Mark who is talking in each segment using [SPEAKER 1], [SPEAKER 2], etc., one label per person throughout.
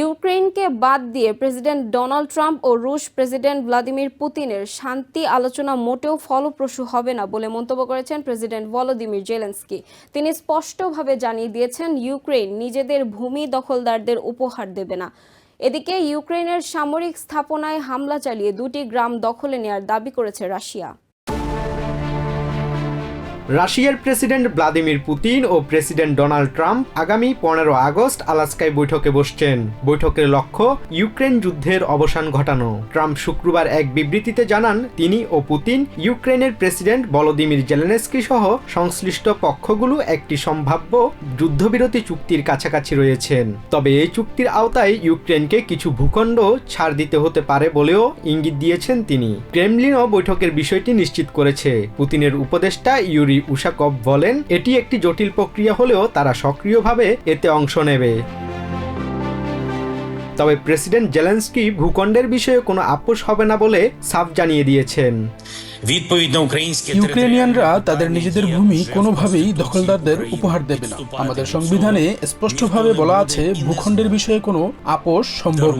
[SPEAKER 1] ইউক্রেনকে বাদ দিয়ে প্রেসিডেন্ট ডোনাল্ড ট্রাম্প ও রুশ প্রেসিডেন্ট ভ্লাদিমির পুতিনের শান্তি আলোচনা মোটেও ফলপ্রসূ হবে না বলে মন্তব্য করেছেন প্রেসিডেন্ট ভলোদিমির জেলেন্সকি। তিনি স্পষ্টভাবে জানিয়ে দিয়েছেন ইউক্রেন নিজেদের ভূমি দখলদারদের উপহার দেবে না। এদিকে ইউক্রেনের সামরিক স্থাপনায় হামলা চালিয়ে দুটি গ্রাম দখলে নেয়ার দাবি করেছে রাশিয়া।
[SPEAKER 2] রাশিয়ার প্রেসিডেন্ট ভ্লাদিমির পুতিন ও প্রেসিডেন্ট ডোনাল্ড ট্রাম্প আগামী পনেরো আগস্ট আলাস্কায় বৈঠকে বসছেন। বৈঠকের লক্ষ্য, ইউক্রেন যুদ্ধের অবসান ঘটানো। ট্রাম্প শুক্রবার এক বিবৃতিতে জানান, তিনি ও পুতিন ইউক্রেনের প্রেসিডেন্ট ভলোদিমির জেলেনস্কি সহ সংশ্লিষ্ট পক্ষগুলো একটি সম্ভাব্য যুদ্ধবিরতি চুক্তির কাছাকাছি রয়েছেন। তবে এই চুক্তির আওতায় ইউক্রেনকে কিছু ভূখণ্ড ছাড় দিতে হতে পারে বলেও ইঙ্গিত দিয়েছেন তিনি। ক্রেমলিনও বৈঠকের বিষয়টি নিশ্চিত করেছে। পুতিনের উপদেষ্টা ইউরি উশাকভ বলেন এটি একটি জটিল প্রক্রিয়া হলেও তারা সক্রিয়ভাবে এতে অংশ নেবে। তবে প্রেসিডেন্ট জেলেন্সকি ভূখণ্ডের বিষয়ে কোনো আপোষ হবে না বলে সাফ জানিয়ে দিয়েছেন।
[SPEAKER 3] ইউক্রেনিয়ানরা তাদের নিজেদের ভূমি কোনোভাবেই দখলদারদের উপহার দেবে না। আমাদের সংবিধানে স্পষ্টভাবে বলা আছে ভূখণ্ডের বিষয়ে কোনো আপোষ সম্ভব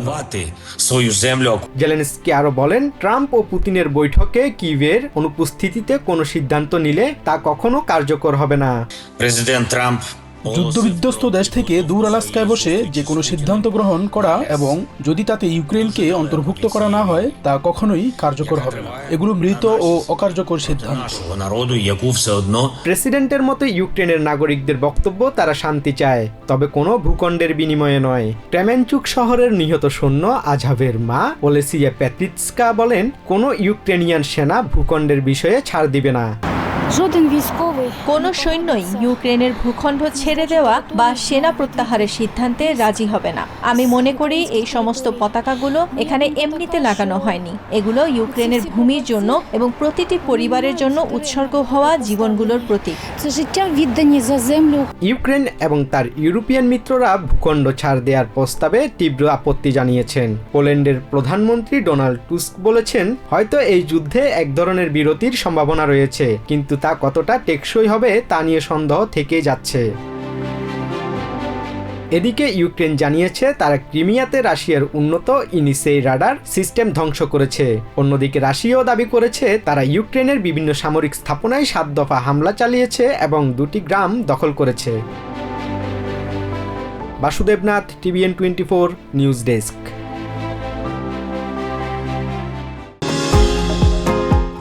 [SPEAKER 2] জেলেন্সকি আরও বলেন ট্রাম্প ও পুতিনের বৈঠকে কিভের অনুপস্থিতিতে কোনো সিদ্ধান্ত নিলে তা কখনো কার্যকর হবে না।
[SPEAKER 4] প্রেসিডেন্ট ট্রাম্প
[SPEAKER 3] যুদ্ধবিধ্বস্ত দেশ থেকে দূর আলাস্কায় বসে যে কোনো সিদ্ধান্ত গ্রহণ করা এবং যদি তাতে ইউক্রেনকে অন্তর্ভুক্ত করা না হয় তা কখনোই কার্যকর হবে না। এগুলো মৃত ও অকার্যকর সিদ্ধান্ত।
[SPEAKER 2] প্রেসিডেন্টের মতো ইউক্রেনের নাগরিকদের বক্তব্য তারা শান্তি চায় তবে কোনো ভূখণ্ডের বিনিময়ে নয়। ক্রেমেনচুক শহরের নিহত সৈন্য আজহাবের মা ওলেসিয়া প্যাত্রিৎস্কা বলেন কোনো ইউক্রেনিয়ান সেনা ভূখণ্ডের বিষয়ে ছাড় দিবে না।
[SPEAKER 5] Жоден військовий
[SPEAKER 6] কোনো সৈন্যই ইউক্রেনের ভূখণ্ড ছেড়ে দেওয়া বা সেনা প্রত্যাহারের সিদ্ধান্তে রাজি হবে না আমি মনে করি এই সমস্ত পতাকাগুলো এখানে এমনিতে লাগানো হয়নি এগুলো ইউক্রেনের ভূমির জন্য এবং প্রতিটি পরিবারের জন্য উৎসর্গ হওয়া জীবনগুলোর প্রতীক
[SPEAKER 5] це життя віддані за землю
[SPEAKER 2] ইউক্রেন এবং তার ইউরোপিয়ান মিত্ররা ভূখণ্ড ছাড় দেওয়ার প্রস্তাবে তীব্র আপত্তি জানিয়েছেন পোল্যান্ডের প্রধানমন্ত্রী ডোনাল্ড টুস্ক বলেছেন হয়তো এই যুদ্ধে এক ধরনের বিরতির সম্ভাবনা রয়েছে কিন্তু তা কতটা টেকসই হবে তা নিয়ে সন্দেহ থেকেই যাচ্ছে। এদিকে ইউক্রেন জানিয়েছে, তারা ক্রিমিয়াতে রাশিয়ার উন্নত ইনিসেই রাডার সিস্টেম ধ্বংস করেছে। অন্যদিকে রাশিয়াও দাবি করেছে, তারা ইউক্রেনের বিভিন্ন সামরিক স্থাপনায় সাত দফা হামলা চালিয়েছে এবং দুটি গ্রাম দখল করেছে। Basudebnath, TVN twenty four news desk.